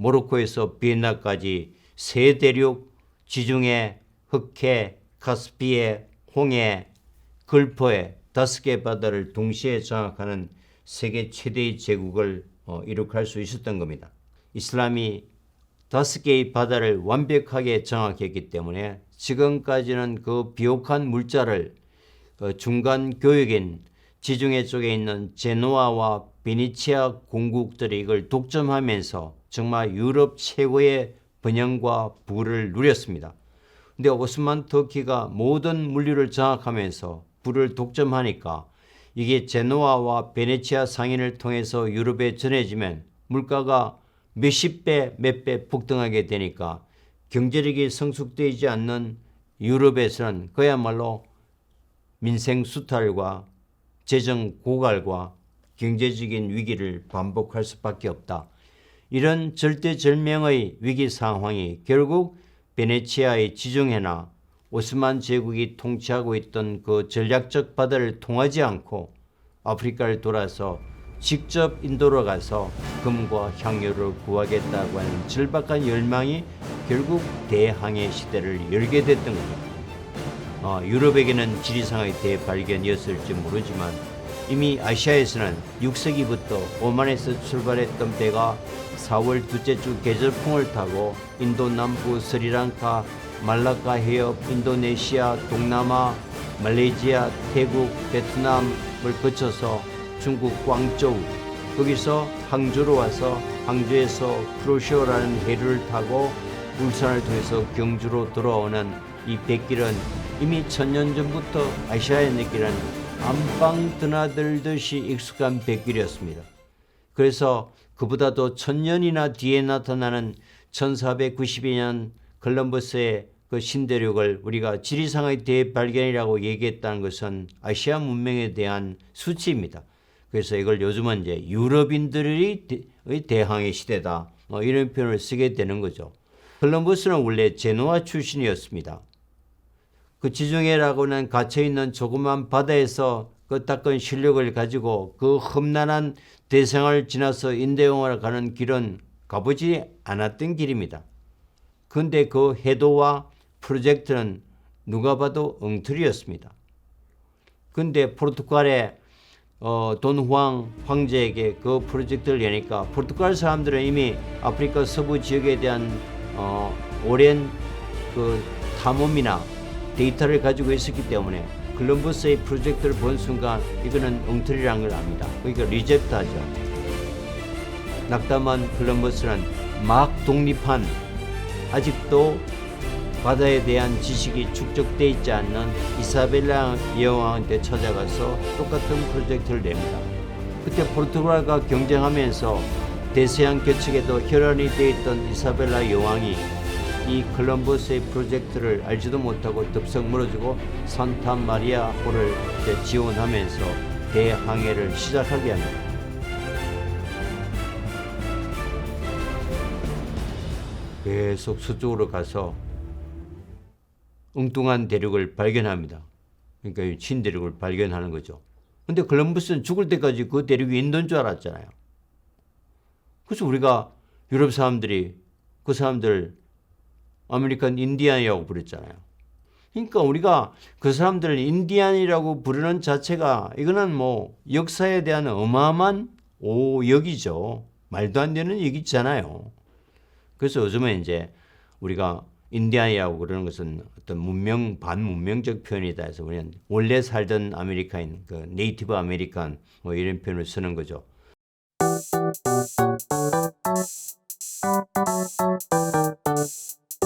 모로코에서 비엔나까지 세 대륙 지중해, 흑해, 카스피해, 홍해, 걸포해 다섯 개 바다를 동시에 장악하는 세계 최대의 제국을 어, 이룩할 수 있었던 겁니다. 이슬람이 다섯 개의 바다를 완벽하게 장악했기 때문에 지금까지는 그 비옥한 물자를 그 중간 교역인 지중해 쪽에 있는 제노아와 베니치아 공국들이 이걸 독점하면서 정말 유럽 최고의 번영과 부를 누렸습니다. 근데 오스만 터키가 모든 물류를 장악하면서 부를 독점하니까 이게 제노아와 베네치아 상인을 통해서 유럽에 전해지면 물가가 몇십 배, 몇 배 폭등하게 되니까 경제력이 성숙되지 않는 유럽에서는 그야말로 민생 수탈과 재정 고갈과 경제적인 위기를 반복할 수밖에 없다. 이런 절대절명의 위기 상황이 결국 베네치아의 지중해나 오스만 제국이 통치하고 있던 그 전략적 바다를 통하지 않고 아프리카를 돌아서 직접 인도로 가서 금과 향료를 구하겠다고 하는 절박한 열망이 결국 대항해 시대를 열게 됐던 겁니다. 어, 유럽에게는 지리상의 대발견이었을지 모르지만 이미 아시아에서는 6세기부터 오만에서 출발했던 배가 4월 둘째 주 계절풍을 타고 인도 남부 스리랑카, 말라카 해협, 인도네시아, 동남아, 말레이시아, 태국, 베트남을 거쳐서 중국 광저우 거기서 항저로 와서 항저에서 크로시오라는 해류를 타고 울산을 통해서 경주로 돌아오는 이 백길은 이미 천년 전부터 아시아에 느끼는 안방 드나들듯이 익숙한 백길이었습니다. 그래서 그보다도 천년이나 뒤에 나타나는 1492년 컬럼버스의 그 신대륙을 우리가 지리상의 대발견이라고 얘기했다는 것은 아시아 문명에 대한 수치입니다. 그래서 이걸 요즘은 이제 유럽인들의 대항해 시대다. 뭐 이런 표현을 쓰게 되는 거죠. 콜럼버스는 원래 제노아 출신이었습니다. 그 지중해라고는 갇혀있는 조그만 바다에서 그 닦은 실력을 가지고 그 험난한 대상을 지나서 인대용으로 가는 길은 가보지 않았던 길입니다. 근데 그 해도와 프로젝트는 누가 봐도 엉터리였습니다. 근데 포르투갈의 어, 돈후앙 황제에게 그 프로젝트를 여니까 포르투갈 사람들은 이미 아프리카 서부 지역에 대한 어, 오랜 그 탐험이나 데이터를 가지고 있었기 때문에 콜럼버스의 프로젝트를 본 순간 이거는 엉터리라는 걸 압니다. 그러니까 리젝트하죠. 낙담한 콜럼버스는 막 독립한 아직도 바다에 대한 지식이 축적돼 있지 않는 이사벨라 여왕한테 찾아가서 똑같은 프로젝트를 냅니다. 그때 포르투갈과 경쟁하면서 대서양 겨측에도 혈안이 되어 있던 이사벨라 여왕이 이 콜럼버스의 프로젝트를 알지도 못하고 덥석 물어주고 산타 마리아 호를 지원하면서 대항해를 시작하게 합니다. 계속 서쪽으로 가서 엉뚱한 대륙을 발견합니다. 그러니까 친대륙을 발견하는 거죠. 근데 콜럼버스는 죽을 때까지 그 대륙이 인도인 줄 알았잖아요. 그래서 우리가 유럽 사람들이 그 사람들 아메리칸 인디안이라고 부르잖아요. 그러니까 우리가 그 사람들을 인디안이라고 부르는 자체가 이거는 뭐 역사에 대한 어마어마한 오역이죠. 말도 안 되는 얘기잖아요. 그래서 요즘에 이제 우리가 인디안이라고 그러는 것은 어떤 문명 반문명적 표현이다 해서 우리는 원래 살던 아메리카인 그 네이티브 아메리칸 뭐 이런 표현을 쓰는 거죠.